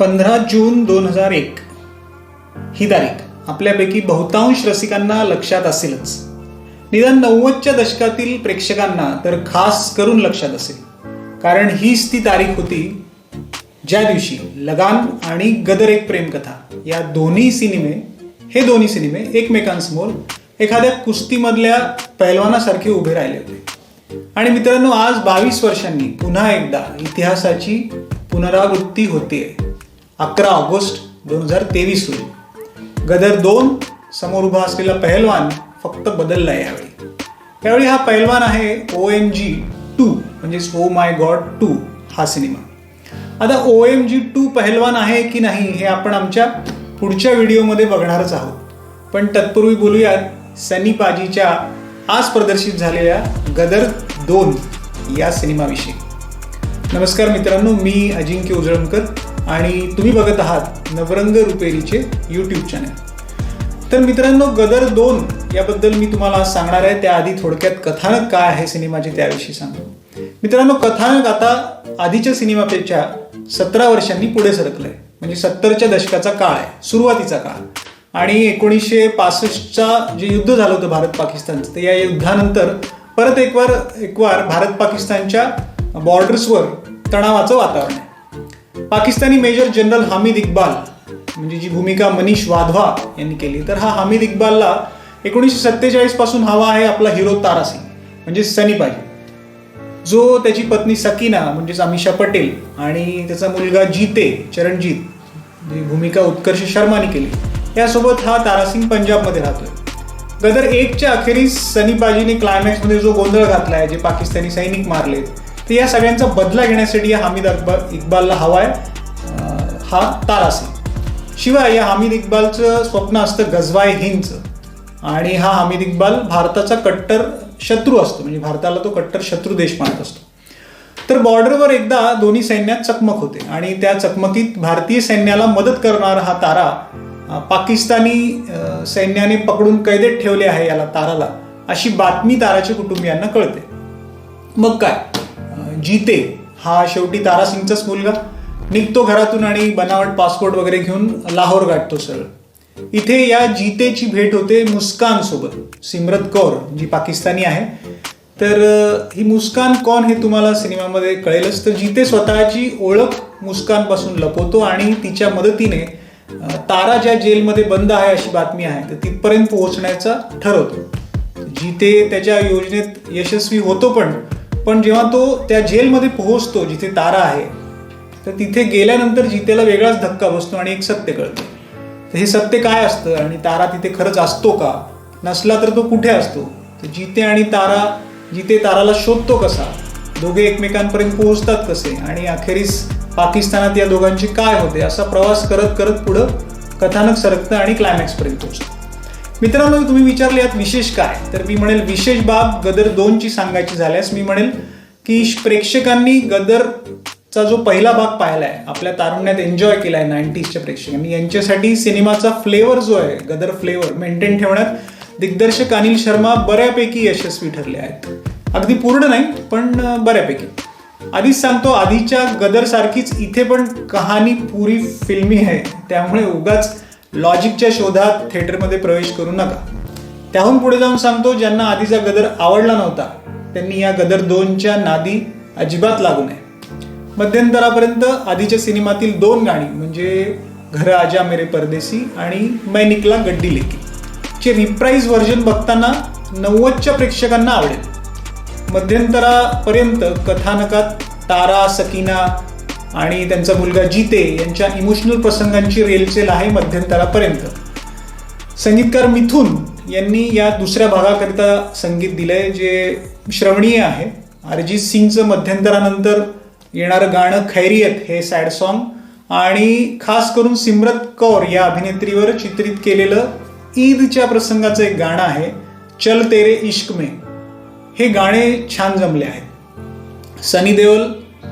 पंधरा जून दोन हजार एक. ही तारीख. आपल्यापैकी बहुतांश रसिकांना लक्षात असेलच. निदान नव्वदच्या दशकातील प्रेक्षकांना तर खास करून लक्षात असेल. कारण हीच ती तारीख होती ज्या दिवशी लगान आणि गदर एक प्रेमकथा या दोन्ही सिनेमे हे दोन्ही सिनेमे एकमेकांसमोर एखाद्या कुस्तीमधल्या पैलवानासारखे उभे राहिले होते. आणि मित्रांनो आज बावीस वर्षांनी पुन्हा एकदा इतिहासाची पुनरावृत्ती होते अकरा ऑगस्ट दोन हजार तेवीस रोजी. गदर दोन समोर उभा असलेला पहलवान फक्त बदलला यावेळी. यावेळी हा पहलवान आहे ओ एम जी टू म्हणजेच ओ माय गॉड टू हा सिनेमा. आता ओ एम जी टू पहलवान आहे की नाही हे आपण आमच्या पुढच्या व्हिडिओमध्ये बघणारच आहोत. पण तत्पूर्वी बोलूयात सनी पाजीच्या आज प्रदर्शित झालेल्या गदर दोन या सिनेमाविषयी. नमस्कार मित्रांनो मी अजिंक्य उजळमकर. आणि तुम्ही बघत आहात नवरंग रुपेरीचे यूट्यूब चॅनल तर मित्रांनो गदर दोन याबद्दल मी तुम्हाला सांगणार आहे. त्याआधी थोडक्यात कथानक काय आहे सिनेमाचे त्याविषयी सांगतो. मित्रांनो कथानक आता आधीच्या सिनेमापेक्षा सतरा वर्षांनी पुढे सरकलंय. म्हणजे सत्तरच्या दशकाचा काळ आहे सुरुवातीचा काळ. आणि एकोणीसशे पासष्टचा जे युद्ध झालं होतं भारत पाकिस्तानचं तर या युद्धानंतर परत एकवार एकवार भारत पाकिस्तानच्या बॉर्डर्सवर तणावाचं वातावरण आहे. पाकिस्तानी मेजर जनरल हामिद इक्बाल म्हणजे जी भूमिका मनीष वाधवा यांनी केली तर हा हामिद इक्बालला एकोणीसशे सत्तेचाळीसपासून हवा आहे आपला हिरो तारा सिंग म्हणजे सनी पाजी. जो त्याची पत्नी सकीना म्हणजेच अमिषा पटेल आणि त्याचा मुलगा जीते चरणजीत जी भूमिका उत्कर्ष शर्माने केली यासोबत हा तारासिंग पंजाबमध्ये राहतोय. गदर एकच्या अखेरीस सनी बाजीने क्लायमॅक्समध्ये जो गोंधळ घातलाय जे पाकिस्तानी सैनिक मारलेत तर या सगळ्यांचा बदला घेण्यासाठी या हामिद अकबर इक्बालला हवा आहे हा तारासिंग शिवाय या हामिद इक्बालचं स्वप्न असतं गजवाय हिंदचं. आणि हा हामिद इक्बाल भारताचा कट्टर शत्रू असतो म्हणजे भारताला तो कट्टर शत्रू देश मानत असतो. तर बॉर्डरवर एकदा दोन्ही सैन्यात चकमक होते आणि त्या चकमकीत भारतीय सैन्याला मदत करणारा हा तारा पाकिस्तानी सैन्याने पकडून कैदेत ठेवले आहे याला ताराला. अशी बातमी ताराच्या कुटुंबियांना कळते. मग काय? जिते. हा शेवटी तारासिंगचाच मुलगा. निघतो घरातून आणि बनावट पासपोर्ट वगैरे घेऊन लाहोर गाठतो सरळ. इथे या जितेची भेट होते मुस्कान सोबत. सिमरत कौर जी पाकिस्तानी आहे. तर ही मुस्कान कोण हे तुम्हाला सिनेमामध्ये कळेलच. तर जिते स्वतःची ओळख मुस्कानपासून लपवतो आणि तिच्या मदतीने तारा ज्या जेलमध्ये बंद आहे अशी बातमी आहे तर तिथपर्यंत पोहोचण्याचा ठरवतो. जिते त्याच्या योजनेत यशस्वी होतो पण पण जेव्हा तो त्या जेलमध्ये पोहोचतो जिथे तारा आहे तर तिथे गेल्यानंतर जितेला वेगळाच धक्का बसतो आणि एक सत्य कळतं. तर हे सत्य काय असतं आणि तारा तिथे खरंच असतो का? नसला तर तो कुठे असतो? तर जिते आणि तारा जिते ताराला शोधतो कसा? दोघे एकमेकांपर्यंत पोहोचतात कसे? आणि अखेरीस पाकिस्तानात या दोघांचे काय होते? असा प्रवास करत करत पुढं कथानक सरकतं आणि क्लायमॅक्सपर्यंत पोहोचतं. मित्रांनो तुम्ही विचारले यात विशेष काय? तर मी म्हणेल विशेष बाब गदर दोनची सांगायची झाल्यास मी म्हणेल की प्रेक्षकांनी गदरचा जो पहिला भाग पाहिला आहे आपल्या तारुण्यात एन्जॉय केला आहे नाईन्टीजच्या प्रेक्षकांनी यांच्यासाठी सिनेमाचा फ्लेवर जो आहे गदर फ्लेवर मेंटेन ठेवण्यात दिग्दर्शक अनिल शर्मा बऱ्यापैकी यशस्वी ठरले आहेत. अगदी पूर्ण नाही पण बऱ्यापैकी. आधीच सांगतो आधीच्या गदर सारखीच इथे पण कहाणी पुरी फिल्मी आहे त्यामुळे उगाच लॉजिकच्या शोधात थिएटरमध्ये प्रवेश करू नका. त्याहून पुढे जाऊन सांगतो ज्यांना आधीचा गदर आवडला नव्हता त्यांनी या गदर दोनच्या नादी अजिबात लागू नये. मध्यंतरापर्यंत आधीच्या सिनेमातील दोन गाणी म्हणजे घर आजा मेरे परदेसी आणि मै निकला गड्डी लेकी चे रिप्राईज व्हर्जन बघताना नव्वदच्या प्रेक्षकांना आवडेल. मध्यंतरापर्यंत कथानकात तारा सकीना आणि त्यांचा मुलगा जिते यांच्या इमोशनल प्रसंगांची रेलचेल आहे मध्यंतरापर्यंत. संगीतकार मिथून यांनी या दुसऱ्या भागाकरिता संगीत दिलंय जे श्रवणीय आहे. अरिजित सिंगचं मध्यंतरानंतर येणारं गाणं खैरियत हे सॅड सॉन्ग आणि खास करून सिमरत कौर या अभिनेत्रीवर चित्रित केलेलं ईदच्या प्रसंगाचं एक गाणं आहे चल तेरे इश्क में. हे गाणे छान जमले आहेत. सनी देओल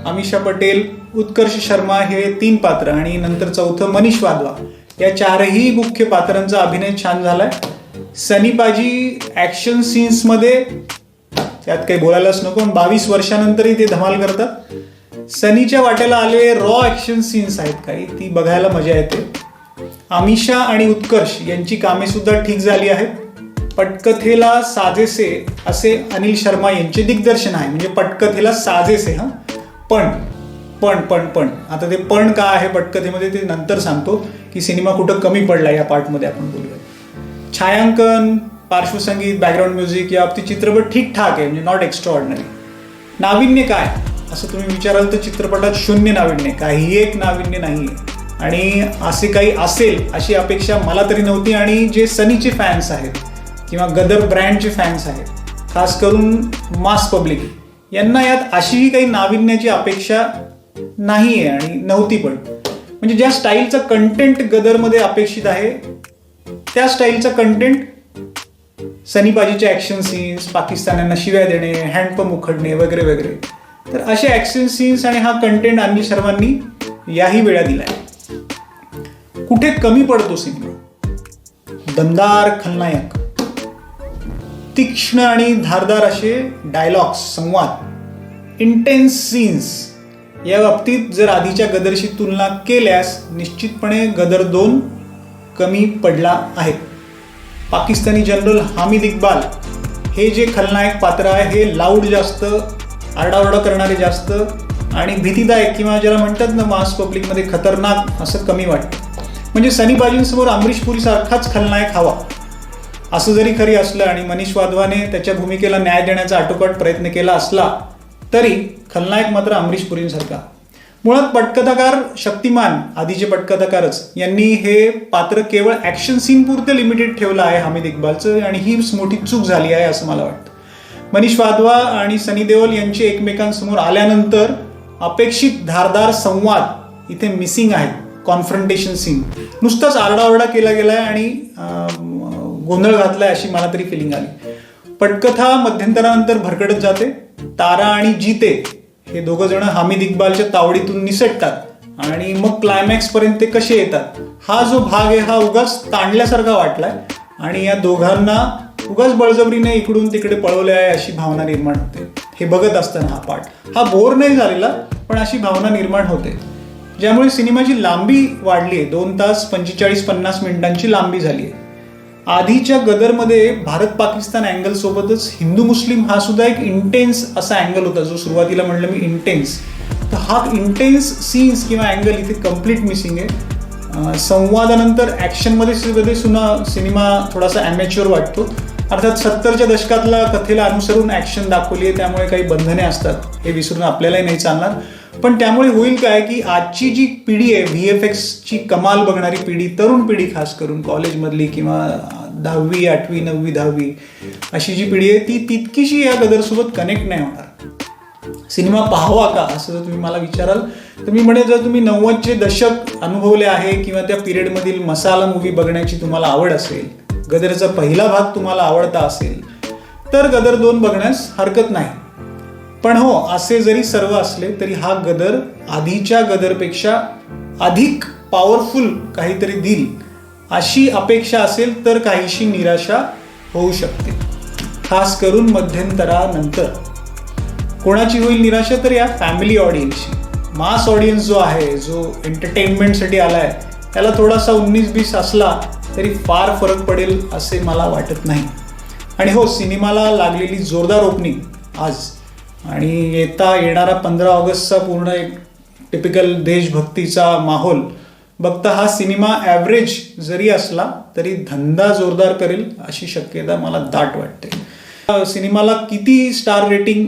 अमिषा पटेल उत्कर्ष शर्मा हे तीन पात्र आणि नंतर चौथं मनीष वाधवा. या चारही मुख्य पात्रांचा अभिनय छान झालाय. सनी ॲक्शन सीन्समध्ये त्यात काही बोलायलाच नको पण बावीस वर्षानंतरही ते धमाल करतात. सनीच्या वाट्याला आलेले रॉ ॲक्शन सीन्स आहेत काही ती बघायला मजा येते. अमिषा आणि उत्कर्ष यांची कामे सुद्धा ठीक झाली आहेत. पटकथेला साजेसे असे अनिल शर्मा यांचे दिग्दर्शन आहे म्हणजे पटकथेला साजेसे हां. पण पण पण पण. आता ते पण का आहे पटकथेमध्ये ते नंतर सांगतो की सिनेमा कुठं कमी पडला या पार्टमध्ये आपण बोलूया छायांकन पार्श्वसंगीत बॅकग्राऊंड म्युझिक या बाबतीत चित्रपट ठीकठाक आहे म्हणजे नॉट एक्स्ट्रा ऑर्डनरी नाविन्य काय? असं तुम्ही विचाराल तर चित्रपटात शून्य नाविन्य काही एक नाविन्य नाही आहे आणि असे काही असेल अशी अपेक्षा मला तरी नव्हती आणि जे सनीचे फॅन्स आहेत किंवा गदर ब्रँडचे फॅन्स आहेत खास करून मास पब्लिक यांना यात अशीही काही नाविन्याची अपेक्षा नाही आहे आणि नव्हती पण. म्हणजे ज्या स्टाईलचा कंटेंट गदरमध्ये अपेक्षित आहे त्या स्टाईलचा कंटेंट सनीबाजीचे ॲक्शन सीन्स पाकिस्तान्यांना शिव्या देणे हँडपंप उखडणे वगैरे वगैरे. तर असे ॲक्शन सीन्स आणि हा कंटेंट आम्ही सर्वांनी याही वेळा दिलाय. कुठे कमी पडतो सिनेमा? दमदार खलनायक. तीक्ष्ण आणि धारदार असे डायलॉग्स संवाद. इंटेन्स सीन्स या बाबतीत जर आधीच्या गदरशी तुलना केल्यास निश्चितपणे गदर दोन कमी पडला आहे. पाकिस्तानी जनरल हामिद इक्बाल हे जे खलनायक पात्र आहे हे लाऊड जास्त आरडाओरडा करणारे जास्त आणि भीतीदायक किंवा ज्याला म्हणतात ना मास पब्लिकमध्ये खतरनाक असं कमी वाटतं. म्हणजे सनी बाजींसमोर अमरीश पुरीसारखाच खलनायक हवा. असं जरी खरी असलं आणि मनीष वाधवाने त्याच्या भूमिकेला न्याय देण्याचा आटोकाट प्रयत्न केला असला तरी खलनायक मात्र अमरीश पुरींसारखा. मुळात पटकथाकार शक्तिमान आधीचे पटकथाकारच यांनी हे पात्र केवळ ॲक्शन सीनपुरते लिमिटेड ठेवलं आहे हामिद इक्बालचं आणि ही मोठी चूक झाली आहे असं मला वाटतं. मनीष वाधवा आणि सनी देओल यांचे एकमेकांसमोर आल्यानंतर अपेक्षित धारदार संवाद इथे मिसिंग आहे कॉन्फ्रंटेशन सीन नुसताच आरडाओरडा केला गेलाय आणि गोंधळ घातलाय अशी मला तरी फिलिंग आली. पटकथा मध्यंतरानंतर भरकटत जाते. तारा आणि जिते हे दोघं जण हामिद इक्बालच्या तावडीतून निसटतात आणि मग क्लायमॅक्स पर्यंत ते कसे येतात? हा जो भाग आहे हा उगाच ताणल्यासारखा वाटलाय. आणि या दोघांना उगाच बळजबरीने इकडून तिकडे पळवले आहे अशी भावना निर्माण होते. हे बघत असताना हा पाठ हा बोर नाही झालेला पण अशी भावना निर्माण होते. ज्यामुळे सिनेमाची लांबी वाढली आहे. दोन तास पंचेचाळीस पन्नास मिनिटांची लांबी झाली आहे. आधीच्या गदरमध्ये भारत पाकिस्तान अँगल सोबतच हिंदू मुस्लिम हा सुद्धा एक इंटेन्स असा अँगल होता जो सुरुवातीला म्हणलं मी इंटेन्स तर हा इंटेन्स सीन्स किंवा अँगल इथे कंप्लीट मिसिंग आहे. संवादानंतर ॲक्शनमध्ये सुद्धा सुद्धा सिनेमा थोडासा ॲमॅच्युअर वाटतो. अर्थात सत्तरच्या दशकातला कथेला अनुसरून ॲक्शन दाखवली आहे त्यामुळे काही बंधने असतात हे विसरून आपल्यालाही नाही चालणार. पण त्यामुळे होईल काय की आजची जी पिढी आहे व्ही एफ एक्सची कमाल बघणारी पिढी तरुण पिढी खास करून कॉलेजमधली किंवा दहावी आठवी नववी दहावी अशी जी पिढी आहे ती तितकीशी या गदरसोबत कनेक्ट नाही होणार. सिनेमा पाहावा का असं जर तुम्ही मला विचाराल तर मी म्हणेन जर तुम्ही नव्वदचे दशक अनुभवले आहे किंवा त्या पिरियडमधील मसाला मूवी बघण्याची तुम्हाला आवड असेल गदरचा पहिला भाग तुम्हाला आवडता असेल तर गदर दोन बघण्यास हरकत नाही. पण हो असे जरी सर्व असले तरी हा गदर आधीच्या गदरपेक्षा अधिक पॉवरफुल काहीतरी देईल. अशी अपेक्षा असेल तर काहीशी निराशा होऊ शकते. खास करून मध्यंतरानंतर. कोणाची होईल निराशा तर या फॅमिली ऑडियन्सची मास ऑडियन्स जो आहे जो एंटरटेनमेंटसाठी आला आहे त्याला थोडासा उन्नीस बीस असला तरी फार फरक पडेल असे मला वाटत नाही. आणि हो सिनेमाला लागलेली जोरदार ओपनिंग आज. आणि येता येणारा पंधरा ऑगस्टचा पूर्ण एक टिपिकल देशभक्तीचा माहोल बघता हा सिनेमा ॲव्हरेज जरी असला तरी धंदा जोरदार करेल अशी शक्यता मला दाट वाटते. सिनेमाला किती स्टार रेटिंग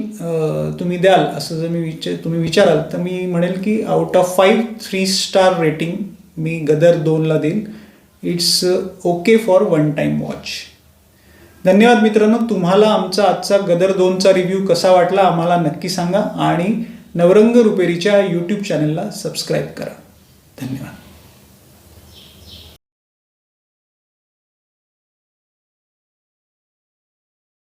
तुम्ही द्याल असं जर मी विचार तुम्ही विचाराल तर मी म्हणेल की out of five three star rating मी गदर दोनला देईन. It's okay for one time watch धन्यवाद मित्रांनो तुम्हाला आमचा आजचा गदर दोनचा रिव्ह्यू कसा वाटला आम्हाला नक्की सांगा आणि नवरंग रुपेरीच्या यूट्यूब चॅनलला सबस्क्राईब करा. धन्यवाद.